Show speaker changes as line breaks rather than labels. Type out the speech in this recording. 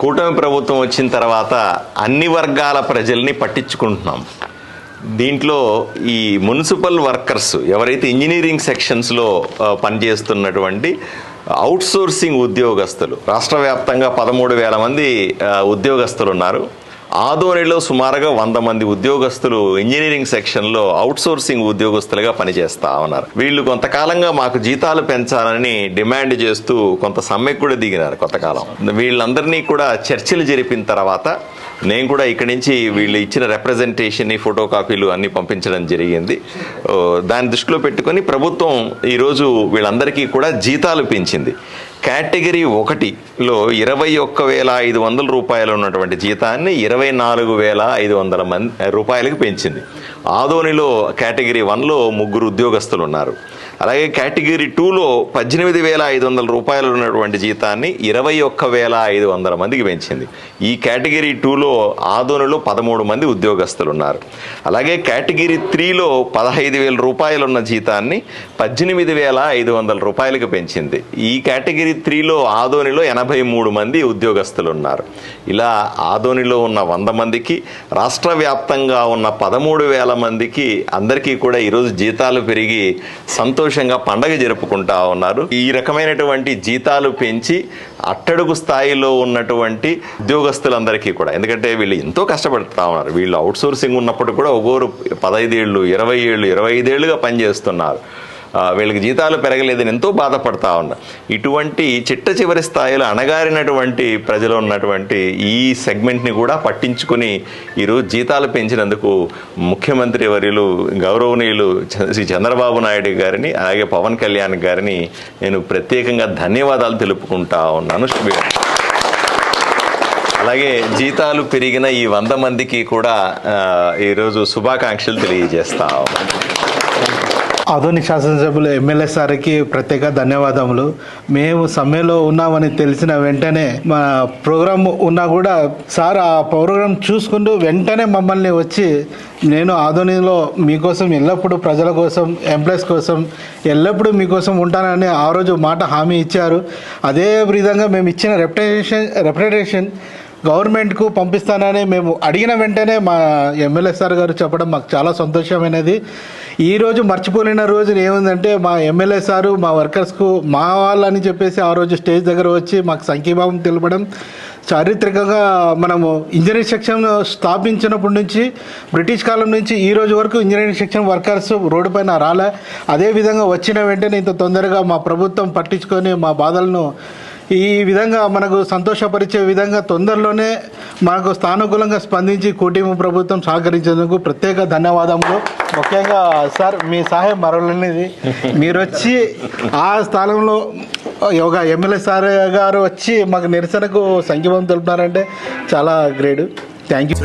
కూటమి ప్రభుత్వం వచ్చిన తర్వాత అన్ని వర్గాల ప్రజల్ని పట్టించుకుంటున్నాం. దీంట్లో ఈ మున్సిపల్ వర్కర్స్ ఎవరైతే ఇంజనీరింగ్ సెక్షన్స్లో పనిచేస్తున్నటువంటి అవుట్సోర్సింగ్ ఉద్యోగస్తులు రాష్ట్ర వ్యాప్తంగా పదమూడు వేల మంది ఉద్యోగస్తులు ఉన్నారు ఆదోనిలో సుమారుగా వంద మంది ఉద్యోగస్తులు ఇంజనీరింగ్ సెక్షన్లో అవుట్సోర్సింగ్ ఉద్యోగస్తులుగా పనిచేస్తా ఉన్నారు. వీళ్ళు కొంతకాలంగా మాకు జీతాలు పెంచాలని డిమాండ్ చేస్తూ కొంత సమ్మెకు కూడా దిగినారు కొంతకాలం. వీళ్ళందరినీ కూడా చర్చలు జరిపిన తర్వాత నేను కూడా ఇక్కడి నుంచి వీళ్ళు ఇచ్చిన రిప్రజెంటేషన్ని ఫోటో కాపీలు అన్నీ పంపించడం జరిగింది. దాని దాన్ని దృష్టిలో పెట్టుకొని ప్రభుత్వం ఈరోజు వీళ్ళందరికీ కూడా జీతాలు పెంచింది. కేటగిరీ ఒకటిలో ఇరవై ఒక్క వేల ఐదు వందల రూపాయలు ఉన్నటువంటి జీతాన్ని ఇరవై నాలుగు వేల ఐదు వందల మంది రూపాయలకు పెంచింది. ఆదోనిలో కేటగిరీ వన్లో ముగ్గురు ఉద్యోగస్తులు ఉన్నారు. అలాగే కేటగిరీ టూలో పద్దెనిమిది వేల ఐదు వందల రూపాయలు ఉన్నటువంటి జీతాన్ని ఇరవై ఒక్క వేల ఐదు వందల మందికి పెంచింది. ఈ కేటగిరీ టూలో ఆదోనిలో పదమూడు మంది ఉద్యోగస్తులు ఉన్నారు. అలాగే కేటగిరీ త్రీలో పదహైదు వేల రూపాయలు ఉన్న జీతాన్ని పద్దెనిమిది వేల ఐదు వందల రూపాయలకు పెంచింది. ఈ కేటగిరీ త్రీలో ఆదోనిలో ఎనభై మూడు మంది ఉద్యోగస్తులు ఉన్నారు ఇలా ఆదోనిలో ఉన్న వంద మందికి రాష్ట్ర వ్యాప్తంగా ఉన్న పదమూడు వేల మందికి అందరికీ కూడా ఈరోజు జీతాలు పెరిగి సంతోషంగా పండగ జరుపుకుంటా ఉన్నారు. ఈ రకమైనటువంటి జీతాలు పెంచి అట్టడుగు స్థాయిలో ఉన్నటువంటి ఉద్యోగస్తులందరికీ కూడా. ఎందుకంటే వీళ్ళు ఎంతో కష్టపడుతూ ఉన్నారు. వీళ్ళు అవుట్సోర్సింగ్ ఉన్నప్పుడు కూడా ఒక్కొరు పదహైదేళ్ళు ఇరవై ఏళ్ళు ఇరవై ఐదేళ్ళుగా పనిచేస్తున్నారు. వీళ్ళకి జీతాలు పెరగలేదని ఎంతో బాధపడతా ఉన్నా. ఇటువంటి చిట్ట చివరి స్థాయిలో అణగారినటువంటి ప్రజలు ఉన్నటువంటి ఈ సెగ్మెంట్ని కూడా పట్టించుకొని ఈరోజు జీతాలు పెంచినందుకు ముఖ్యమంత్రి వర్యులు గౌరవనీయులు శ్రీ చంద్రబాబు నాయుడు గారిని అలాగే పవన్ కళ్యాణ్ గారిని నేను ప్రత్యేకంగా ధన్యవాదాలు తెలుపుకుంటా ఉన్నాను. అలాగే జీతాలు పెరిగిన ఈ వంద మందికి కూడా ఈరోజు శుభాకాంక్షలు తెలియజేస్తా
ఆధునిక శాసనసభ్యులు ఎమ్మెల్యే సార్కి ప్రత్యేక ధన్యవాదములు. మేము సమ్మెలో ఉన్నామని తెలిసిన వెంటనే మా ప్రోగ్రామ్ ఉన్నా కూడా సార్ ఆ ప్రోగ్రామ్ చూసుకుంటూ వెంటనే మమ్మల్ని వచ్చి నేను ఆధునిలో మీకోసం ఎల్లప్పుడూ ప్రజల కోసం ఎంప్లాయీస్ కోసం ఎల్లప్పుడూ మీకోసం ఉంటానని ఆ రోజు మాట హామీ ఇచ్చారు. అదే విధంగా మేము ఇచ్చిన రెప్యుటేషన్ రెప్యుటేషన్ గవర్నమెంట్కు పంపిస్తానని మేము అడిగిన వెంటనే మా ఎమ్మెల్యే సార్ గారు చెప్పడం మాకు చాలా సంతోషమైనది. ఈరోజు రోజు మర్చిపోలేని రోజు ఏముందంటే మా ఎమ్మెల్యే సారు మా వర్కర్స్కు మా వాళ్ళని చెప్పేసి ఆ రోజు స్టేజ్ దగ్గర వచ్చి మాకు సంఘీభావం తెలపడం. చారిత్రకంగా మనము ఇంజనీరింగ్ సెక్షన్ స్థాపించినప్పటి నుంచి బ్రిటిష్ కాలం నుంచి ఈ రోజు వరకు ఇంజనీరింగ్ సెక్షన్ వర్కర్స్ రోడ్డు పైన రాలే. అదే విధంగా వచ్చిన వెంటనే ఇంత తొందరగా మా ప్రభుత్వం పట్టించుకొని మా బాధలను ఈ విధంగా మనకు సంతోషపరిచే విధంగా తొందరలోనే మనకు స్థానుకూలంగా స్పందించి కూటమి ప్రభుత్వం సహకరించేందుకు ప్రత్యేక ధన్యవాదములు. ముఖ్యంగా సార్ మీ సహాయం మరవలేనిది. మీరు వచ్చి ఆ స్థానంలో ఒక ఎమ్మెల్యే సార్ గారు వచ్చి మాకు నిరసనకు సంఖ్యభం తెలుపుతున్నారంటే చాలా గ్రేట్. Thank you.